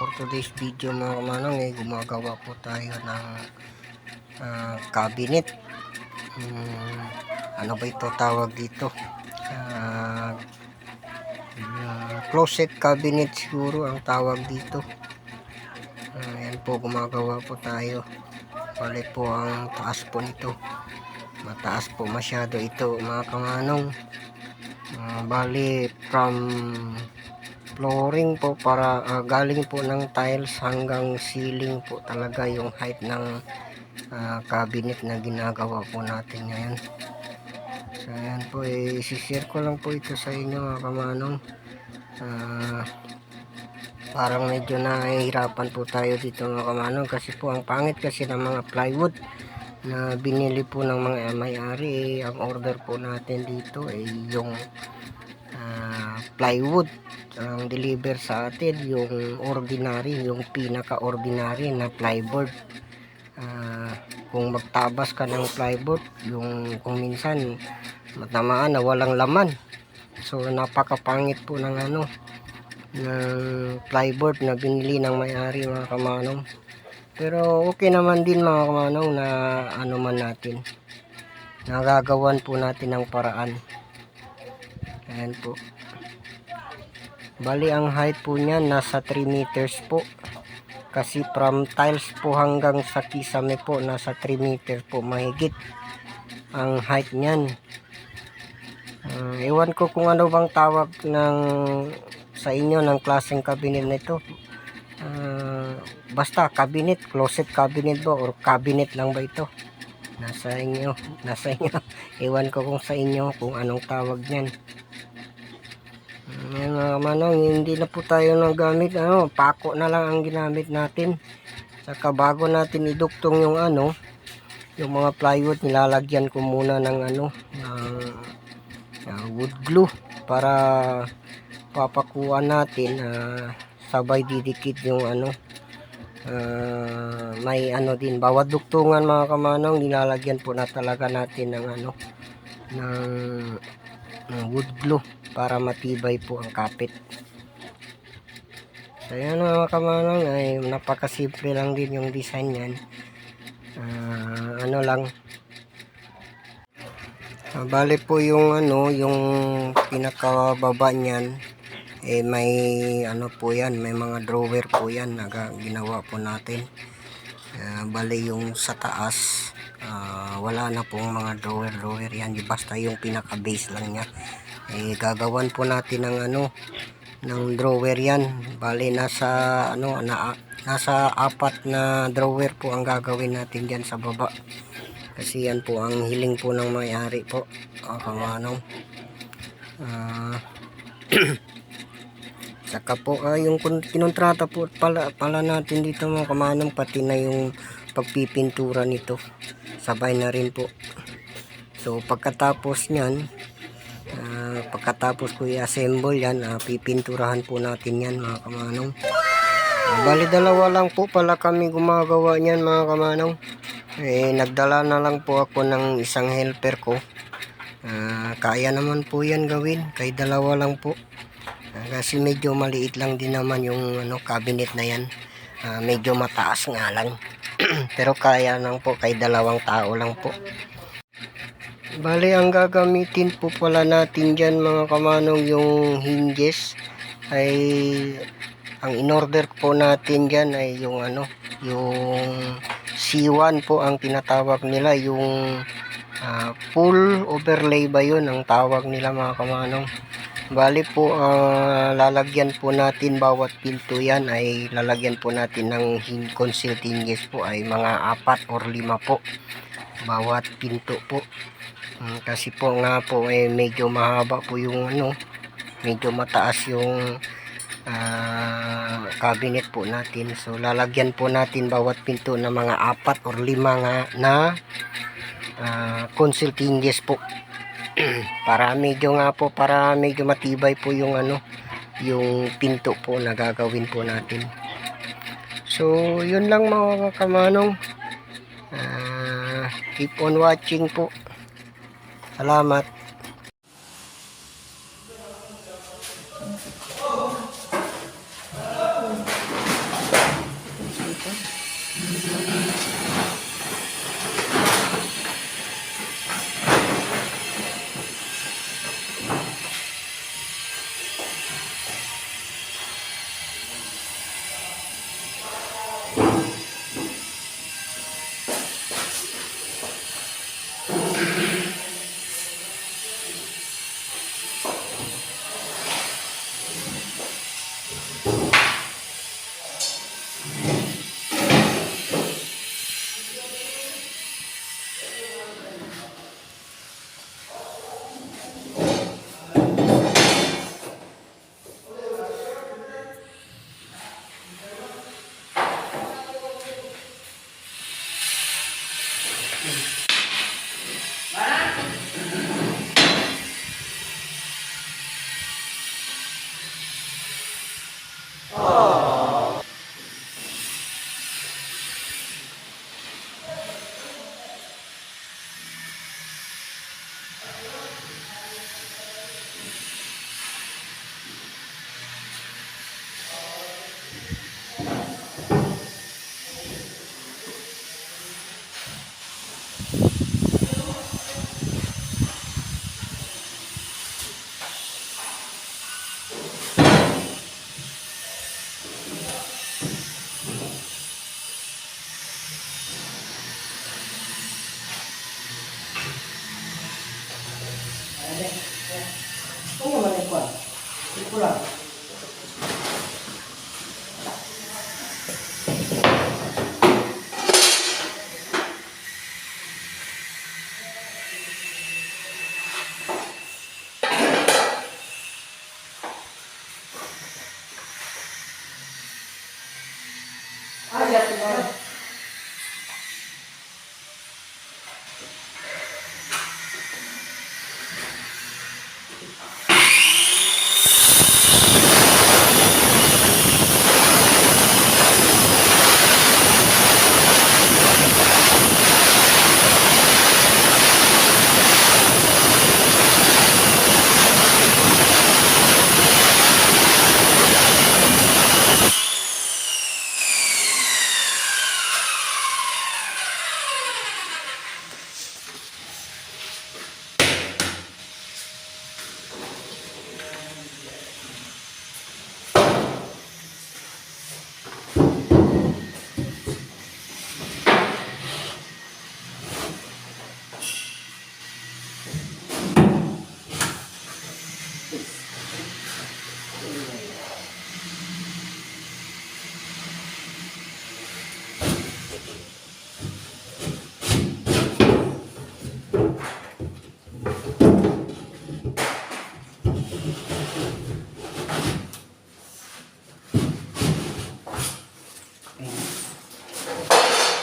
for today's video mga kamanong eh, gumagawa po tayo ng ah, cabinet. Hmm, ano ba ito tawag dito? Ah, ah, closet cabinet siguro ang tawag dito. Ah, yan po gumagawa po tayo. Bali po ang taas po nito. Mataas po masyado ito mga kamanong. Ah, bali from flooring po para ah, galing po ng tiles hanggang ceiling po talaga yung height ng ah, cabinet na ginagawa po natin ngayon. So ayan po eh, isishare ko lang po ito sa inyo mga kamanong. Ah, parang medyo nahihirapan po tayo dito mga kamanong kasi po ang pangit kasi ng mga plywood na binili po ng mga may-ari eh, ang order po natin dito ay yung ah, plywood ang deliver sa atin yung ordinary yung pinaka ordinary na plyboard Ah, kung magtabas ka ng plywood yung kung minsan matamaan na walang laman. So napakapangit po ng ano ng plyboard na binili ng may-ari mga kamanong pero okay naman din mga kamanong na ano man natin nagagawan po natin ng paraan ayan po. Bali ang height po niya nasa 3 meters po. Kasi from tiles po hanggang sa kisame po nasa 3 meters po mahigit ang height niyan. Ah, ewan ko kung ano bang tawag ng sa inyo ng klaseng cabinet nito. Ah, basta cabinet closet cabinet ba or cabinet lang ba ito? Nasa inyo nasa inyo. Ewan ko kung sa inyo kung anong tawag niyan Ayan mga manong, hindi na po tayo nagamit, ano, pako na lang ang ginamit natin. Saka bago natin iduktong yung ano, yung mga plywood, nilalagyan ko muna ng ano, ng uh, wood glue para papakuan natin ah, sabay didikit yung ano ah, may ano din bawat duktungan mga kamanong nilalagyan po na talaga natin ng ano ng, ng wood glue para matibay po ang kapit. So yan mga kamanong ay napakasimple lang din yung design yan. Ah, ano lang. Ah, bale po yung ano, yung pinakababa niyan eh may ano po yan, may mga drawer po yan na ginawa po natin. Ah, bale yung sa taas wala na pong mga drawer drawer yan. Basta yung pinaka base lang niya. Eh gagawan po natin ng ano ng drawer yan. Bali nasa ano na, nasa apat na drawer po ang gagawin natin diyan sa baba. Kasi yan po ang hiling po ng may-ari po. O kamanong ah. Saka po ah, yung kinontrata po pala, pala natin dito mga kamanong pati na yung pagpipintura nito sabay na rin po so pagkatapos nyan Ah, pagkatapos ko i-assemble yan, ah, pipinturahan po natin yan mga kamanong. Ah, bali dalawa lang po pala kami gumagawa niyan mga kamanong. Eh, nagdala na lang po ako ng isang helper ko. Ah, kaya naman po yan gawin, kay dalawa lang po. Ah, kasi medyo maliit lang din naman yung ano, cabinet na yan. Ah, medyo mataas nga lang. Pero kaya lang po, kay dalawang tao lang po. Bali, ang gagamitin po pala natin dyan mga kamanong yung hinges ay ang in-order po natin dyan ay yung ano, yung C1 po ang tinatawag nila, yung ah, full overlay ba yun ang tawag nila mga kamanong. Bali po, ah, lalagyan po natin bawat pinto yan ay lalagyan po natin ng hinges po ay mga apat or lima po bawat pinto po. Mm, kasi po nga po eh medyo mahaba po yung ano, medyo mataas yung ah, cabinet po natin. So lalagyan po natin bawat pinto ng mga apat or lima nga na uh, concealed hinges po. para medyo nga po para medyo matibay po yung ano yung pinto po na gagawin po natin. So yun lang mga kamanong. Ah, keep on watching po. Salamat.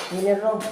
Cleaner, Rob.